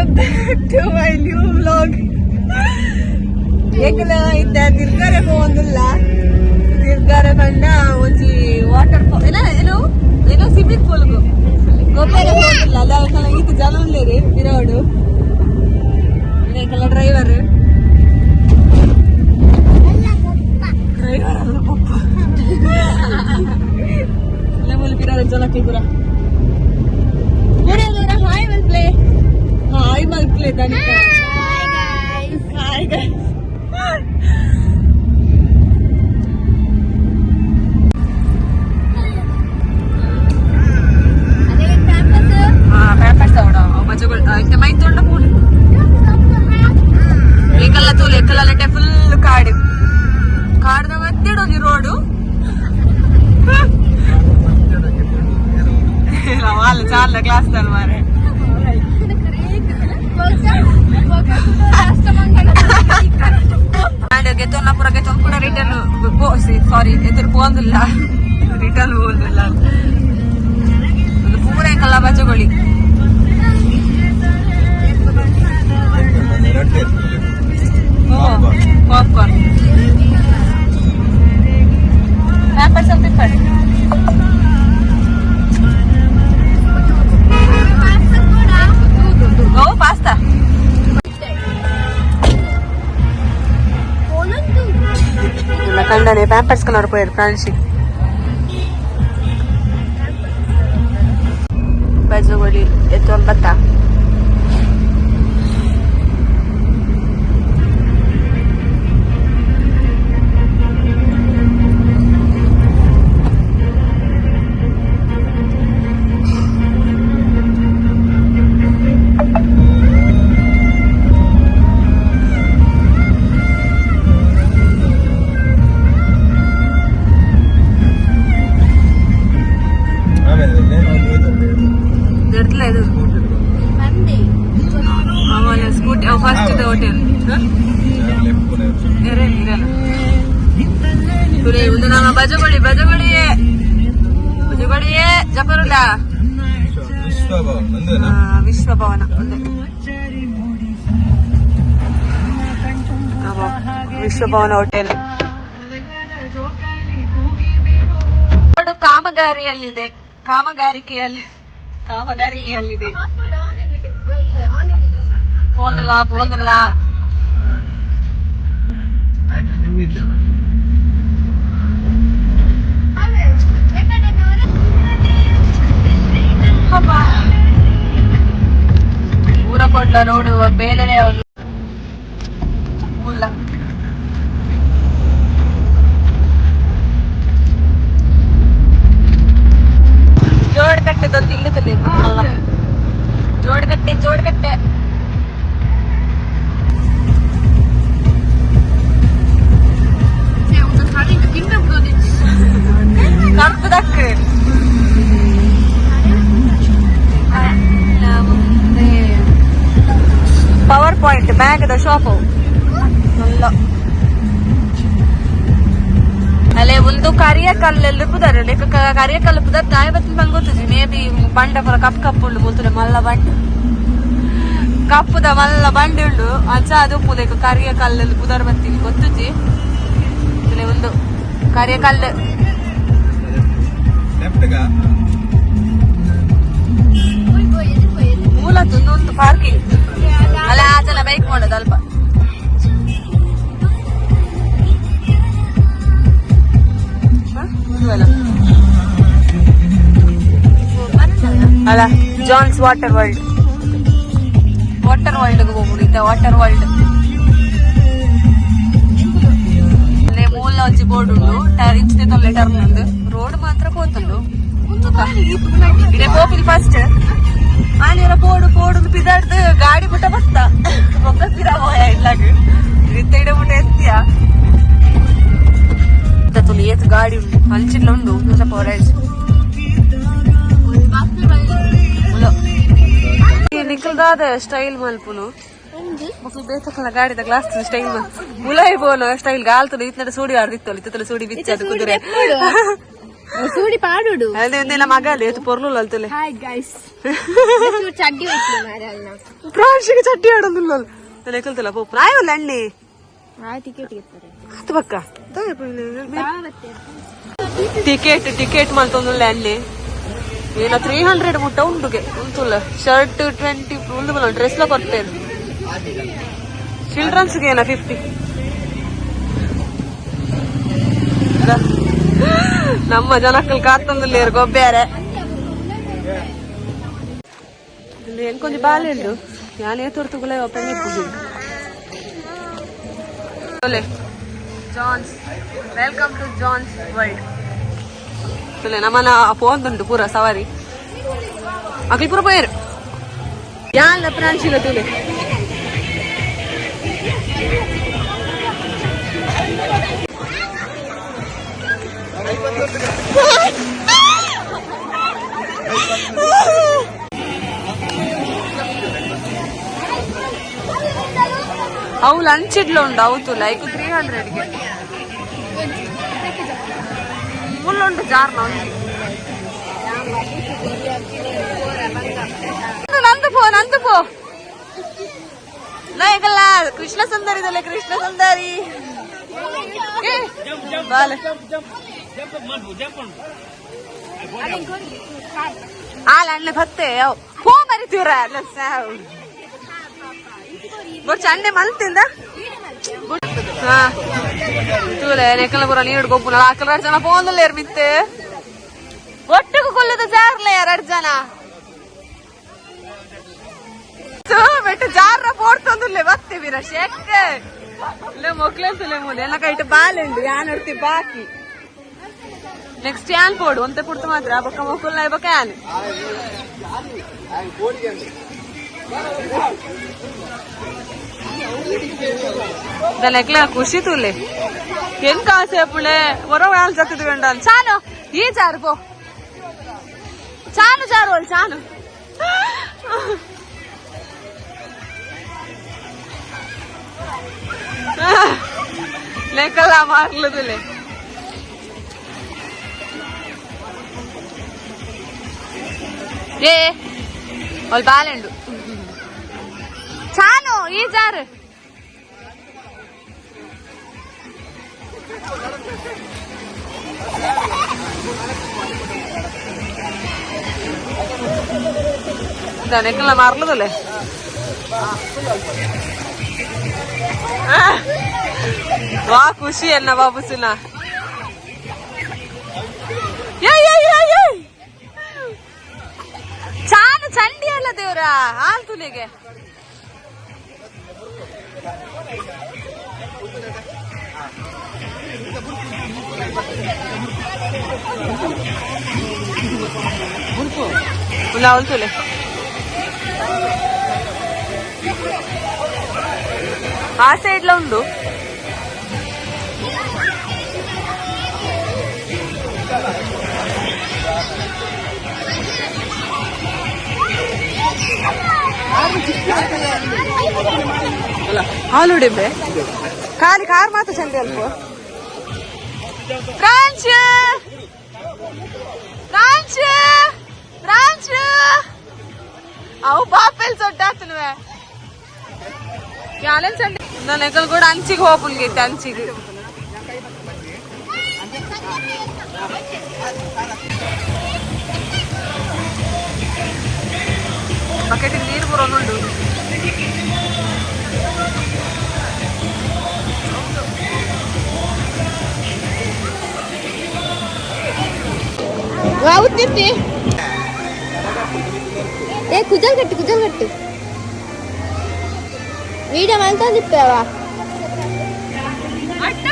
welcome to my new vlog ಏಕಲ ಇದ್ದ ನಿರ್ಗಾರ ಹೋಗಂದಿಲ್ಲ ನಿರ್ಗಾರ ಕಂಡ ಒಂಜಿ ವಾಟರ್ ಫಾಲ್ ಏನ ಏನು ಏನೋ ಸ್ವಿಮ್ಮಿಂಗ್ ಪೂಲ್ ಗೊಬ್ಬರ ಹೋಗಿಲ್ಲ ಅಲ್ಲ ಅವಕ್ಕೆಲ್ಲ ಈತ ಜನ ಉಳ್ಳೇರಿ ಬಿರೋಡು ಕ್ಲಾಸ್ ತಲ್ವಾರೆ ಗೆತ್ತೋನ್ನಪುರ ಗೆತ್ತೋನ್ ಕೂಡ ರಿಟರ್ನ್ ಸಾರಿ ಎದುರು ಪೋದಿಲ್ಲ ರಿಟರ್ನ್ ಹೋದಿಲ್ಲ ప్యాంపర్స్ కలర్ పోయారు ఫ్రాన్షిక్ Pas de relais, étoile bâtard. ತುಲೆ ಒಂದು ನಮ್ಮ ಬಜಗೊಳಿ ಬಜಗೊಳಿಯೇ ಬಜಗೊಳಿಯೇ ಜಪರುಲ ಆ, ವಿಶ್ವಭವನ ಒಂದೇ ಅವ, ವಿಶ್ವಭವನ ಹೋಟೆಲ್ ನೋಡು, ಕಾಮಗಾರಿಯಲ್ಲಿದೆ ಕಾಮಗಾರಿಕೆಯಲ್ಲಿ ಕಾಮಗಾರಿಕೆಯಲ್ಲಿದೆ ಹೋಗಲ್ಲ ಹೋಗಲ್ಲ ಊರ ಕೊಡ್ಲ ರೋಡು ಬೇರೆ ಮುಲ್ಲ ಜೋಡ್ಕಟ್ಟೆ ತಂದು ಇಲ್ಲದಲ್ಲಿ ಜೋಡಕಟ್ಟೆ ಜೋಡ್ಕಟ್ಟೆ ಕಪ್ಪದಕ್ಕೆ ಪವರ್ ಪಾಯಿಂಟ್ ಬ್ಯಾಗದ ಶಾಪು ಅಲ್ಲ. ಅಲ್ಲೇ ಒಂದು ಕರಿಯ ಕಲ್ಲೆಲ್ಲ ಪುದರ್ ಲೆಕ್ಕ ಕ- ಕರಿಯ ಕಲ್ಲು ಪುದರ್ ತಾಯಿ ಬತ್ತಿನ ಬಂದ್ ಗೊತ್ತಿದ್ವಿ ಮೇ ಬಿ ಬಂಡ ಪುರ ಕಪ್ ಕಪ್ಪು ಉಳ್ಳು ಬೋತುಲೆ ಮಲ್ಲ ಬಂಡ. ಕಪ್ಪುದ ಮಲ್ಲ ಬಂಡೆ ಉಂಡು. ಅಂಚ ಅದು ಪುದೆಕ ಕರಿಯ ಕಲ್ಲಲ್ಲಿ ಪುದರ್ ಬತ್ತೀನಿ ಗೊತ್ತುಜಿ ಇಲ್ಲೇ ಒಂದು ಕರಿಯ ಕಲ್ಲು ಮೂಲ ಒಂದು ಪಾರ್ಕಿಂಗ್ ಅಲ್ಲ ಆ ಬೈಕ್ ಮಾಡೋದು ಅಲ್ಪ ಅಲ್ಲ ಜಾನ್ಸ್ ವಾಟರ್ ವರ್ಲ್ಡ್ ವಾಟರ್ ವರ್ಲ್ಡ್ಗೆ ಹೋಗ್ಬಿಡು ಇದ್ದ ವಾಟರ್ ವರ್ಲ್ಡ್ ಅಂದ್ರೆ ಮೂಲ ಅಜ್ಜಿ ಬೋರ್ಡ್ ಉಂಡು ಟರಿಚ್ ತೊಲೆ ಟರ್ನ್ ರೋಡ್ ಮಾತ್ರ ಕೋತುಂಡು ಇಡೇ ಗೋಪಿಲ್ ಫಸ್ಟ್ ಆನೆಲ್ಲ ಪೋಡು ಪೋಡು ಪಿದಾಡ್ದು ಗಾಡಿ ಬಿಟ್ಟ ಬಸ್ತ ಒಬ್ಬ ಪಿರಾಮೋಯ ಇಲ್ಲಾಗ ಇತ್ತೆ ಇಡಬಿಟ್ಟ ಎತ್ತಿಯ. ತುಲಿ ಏತ್ ಗಾಡಿ ಉಂಟು. ಹಂಚಿಲ್ಲ ಉಂಡು ಸ್ವಲ್ಪ ಹೊರೈಸ್ ನಿಖಲ್ದಾದ ಸ್ಟೈಲ್ ಮಲ್ಪುನು ಮಕ್ಕಳು ಗಾಡಿ ದ ಗ್ಲಾಸ್ ಸ್ಟೈಲ್ ಉಲಾಯಿ ಬೋನು ಸ್ಟೈಲ್ ಗಾಲ್ತಲು ಇತ್ತ ಸೂಡಿ ಆಡ್ದಿತ್ತು ಇತ್ತ ಸೂಡಿ ಬಿಚ್ಚದು ಕುದುರೆ. ಸೂಡಿ ಪಾಡುಡು ಅದೇ ಒಂದಿನ ಮಗ ಅಲ್ಲಿ ಎತ್ತು ಪೊರ್ಲು ಅಲ್ತಲೆ ಹಾಯ್ ಗೈಸ್ ಚಡ್ಡಿ ಹೋಯ್ತು ಮಾರೆ ಅಲ್ಲ ಪ್ರಾಂಶಿಗೆ ಚಟ್ಟಿ ಆಡೋದಿಲ್ಲ ಕಲ್ತಲ್ಲ ಪೋಪ್ ನಾಯವಲ್ಲ ಅಣ್ಣಿ ಆ ಟಿಕೆಟ್ ಇರ್ತಾರೆ ಹತ್ತು ಪಕ್ಕ ಟಿಕೆಟ್ ಟಿಕೆಟ್ ಮಲ್ತೊಂದುಲ್ಲೆ ಅಣ್ಣಿ ಏನ ತ್ರೀ ಹಂಡ್ರೆಡ್ ಮುಟ್ಟ ಉಂಡುಗೆ ಉಂತುಲ್ಲ ಶರ್ಟ್ ಟ್ವೆಂಟಿ ಉಂದು ಬಲ್ಲ ಡ್ರೆಸ್ ಲ ಕೊಡ್ತೇನೆ ಚಿಲ್ಡ್ರನ್ಸ್ಗೆ ಏನ ಫಿಫ್ಟಿ ನಮ್ಮ ಜನಕ್ಕಲ್ ಕಾತಂದುಲ್ಲ ಗೊಬ್ಬ್ಯಾರೆ. ಇಲ್ಲಿ ಹೆಂಗ್ ಕೊಂಚ ಬಾಲೆ ಉಂಡು ಯಾನೇ ತೊರ್ತುಗಳೇ John's. Welcome to John's world ತುಲೆ ನಮ್ಮನ ಫೋನ್ ಬಂದು ಪೂರ ಸವಾರಿ. ಅಗ್ಲಿ ಪೂರ ಪೋಯರು ಯಾಲ್ ಪ್ರಾಂಶಿಲ ತುಲೆ? ಅವು ಲಂಚ್ ಇಡ್ಲ ಉಂಡು ತುಲ ಐಕು ತ್ರೀ ಹಂಡ್ರೆಡ್ಗೆ ಮುಳ್ಳುಂಡು ಜಾರ್ನ ಒಂಜಿ ನಂದು ಪೋ ನಂದು ಪೋ. ನಾಯಕಲ್ಲ ಕೃಷ್ಣ ಸುಂದರಿ. ಕೃಷ್ಣ ಸುಂದರಿ ಬತ್ತೆ ಹೂ ಮರಿತೀವ್ರ ಚಂಡೆ ಮಲ್ತಿಂದ ತೂಲೆ ನೆಕ್ಕಲ ಬರ ನೀರು ಗೊಬ್ಬುನ ಆಕಲ ಎರಡು ಜನ ಪೋಂದಲ್ಲ ಮಿತ್ತೆ ಒಟ್ಟಿಗೆ ಕೊಲ್ಲದ ಜಾರ್ಲೆ ಎರಡು ಜನ ಬೆಟ್ಟ ಜಾರ ಪೋಡ್ತಂದುಲ್ಲೆ ಬತ್ತೀವಿರ ಶೆಕ್ ಇಲ್ಲೇ ಮೊಕ್ಲೆಂತುಲೆ ಮೂಲೆ ಎಲ್ಲ ಕೈಟ್ ಬಾಲೆಂಡು ಯಾನ್ ನೋಡ್ತಿ ಬಾಕಿ ನೆಕ್ಸ್ಟ್ ಯಾನ್ ಬೋರ್ಡು ಒಂತೆ ಪುಡ್ತು ಮಾತ್ರ ಬೊಕ್ಕ ಮೊಕ್ಕುಲ್ನ ಬೊಕ್ಕ ಯಾನ್ ದಲೆಕ್ಲ ಖುಷಿ ತುಲೆ ಹೆಂಗ್ ಕಾಸೆ ಅಪ್ಪಳೆ ಹೊರ ಯಾಲ್ ಜಕ್ಕದ ಗಂಡಲ್ ಚಾನು ಈ ಚಾರು ಪೋ ಚಾನು ಚಾರು ಅಲ್ ಚಾನು ಲೆಕ್ಕಲ್ಲ ಮಾರ್ಲದುಲೆ ఏ వాళ్ళు బాగాలేండు చాలు ఈ జారు നിനക്കുള്ള മറന്നതല്ലേ വാ ഖുഷി എന്ന ബാബുസിനാ ಚಂಡಿ ಅಲ್ಲ ದೇವ್ರ ಹಾಲ್ ತುಲಿಗೆ. ಹಾಲ್ ತುಲೆ. ಆ ಸೈಡ್ಲ ಉಂಡು. ಹಾಲು ಡಿಬ್ಬೆ ಖಾಲಿ ಕಾರ್ ಮಾತ್ರ ಚಂದ ಅಲ್ಪ. ಫ್ರಾನ್ಸ್ ಫ್ರಾನ್ಸ್ ಫ್ರಾನ್ಸ್ ಅವು ಬಾಪೆಲ್ ಸೊಟ್ಟಾತನುವೆ ಯಾಲೆನ್ ಚಂದ ನನ್ನ ಎಕಲ್ ಕೂಡ ಅಂಚಿಗೆ ಹೋಗ್ಬಿಡ್ಗೈತೆ ಅಂಚಿಗೆ. అవుతుంది ఏ కుజలు కట్టు కుజలు కట్టు. వీడియో అంతా తిప్పావా? అట్ట